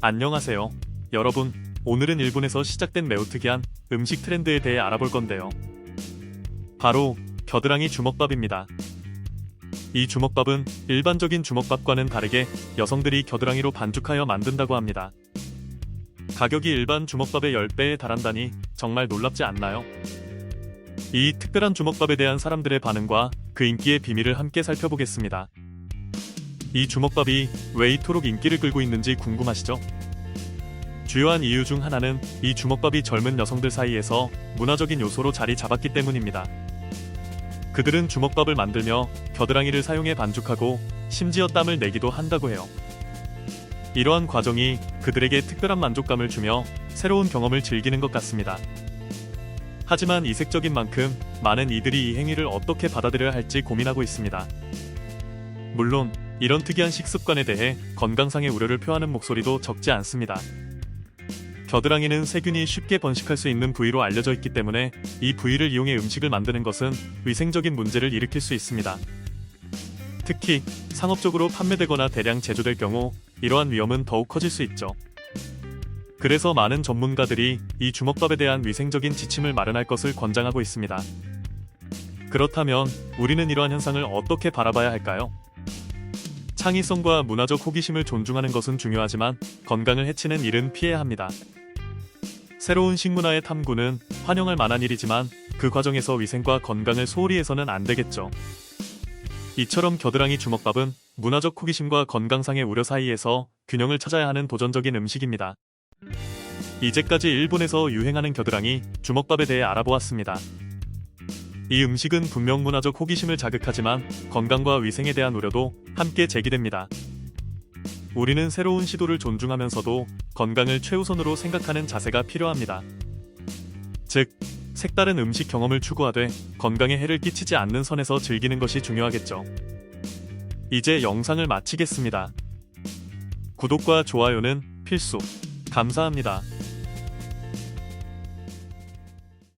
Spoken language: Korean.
안녕하세요. 여러분, 오늘은 일본에서 시작된 매우 특이한 음식 트렌드에 대해 알아볼 건데요. 바로 겨드랑이 주먹밥입니다. 이 주먹밥은 일반적인 주먹밥과는 다르게 여성들이 겨드랑이로 반죽하여 만든다고 합니다. 가격이 일반 주먹밥의 10배에 달한다니 정말 놀랍지 않나요? 이 특별한 주먹밥에 대한 사람들의 반응과 그 인기의 비밀을 함께 살펴보겠습니다. 이 주먹밥이 왜 이토록 인기를 끌고 있는지 궁금하시죠? 주요한 이유 중 하나는 이 주먹밥이 젊은 여성들 사이에서 문화적인 요소로 자리 잡았기 때문입니다. 그들은 주먹밥을 만들며 겨드랑이를 사용해 반죽하고 심지어 땀을 내기도 한다고 해요. 이러한 과정이 그들에게 특별한 만족감을 주며 새로운 경험을 즐기는 것 같습니다. 하지만 이색적인 만큼 많은 이들이 이 행위를 어떻게 받아들여야 할지 고민하고 있습니다. 물론 이런 특이한 식습관에 대해 건강상의 우려를 표하는 목소리도 적지 않습니다. 겨드랑이는 세균이 쉽게 번식할 수 있는 부위로 알려져 있기 때문에 이 부위를 이용해 음식을 만드는 것은 위생적인 문제를 일으킬 수 있습니다. 특히 상업적으로 판매되거나 대량 제조될 경우 이러한 위험은 더욱 커질 수 있죠. 그래서 많은 전문가들이 이 주먹밥에 대한 위생적인 지침을 마련할 것을 권장하고 있습니다. 그렇다면 우리는 이러한 현상을 어떻게 바라봐야 할까요? 창의성과 문화적 호기심을 존중하는 것은 중요하지만 건강을 해치는 일은 피해야 합니다. 새로운 식문화의 탐구는 환영할 만한 일이지만 그 과정에서 위생과 건강을 소홀히 해서는 안 되겠죠. 이처럼 겨드랑이 주먹밥은 문화적 호기심과 건강상의 우려 사이에서 균형을 찾아야 하는 도전적인 음식입니다. 이제까지 일본에서 유행하는 겨드랑이 주먹밥에 대해 알아보았습니다. 이 음식은 분명 문화적 호기심을 자극하지만 건강과 위생에 대한 우려도 함께 제기됩니다. 우리는 새로운 시도를 존중하면서도 건강을 최우선으로 생각하는 자세가 필요합니다. 즉, 색다른 음식 경험을 추구하되 건강에 해를 끼치지 않는 선에서 즐기는 것이 중요하겠죠. 이제 영상을 마치겠습니다. 구독과 좋아요는 필수. 감사합니다.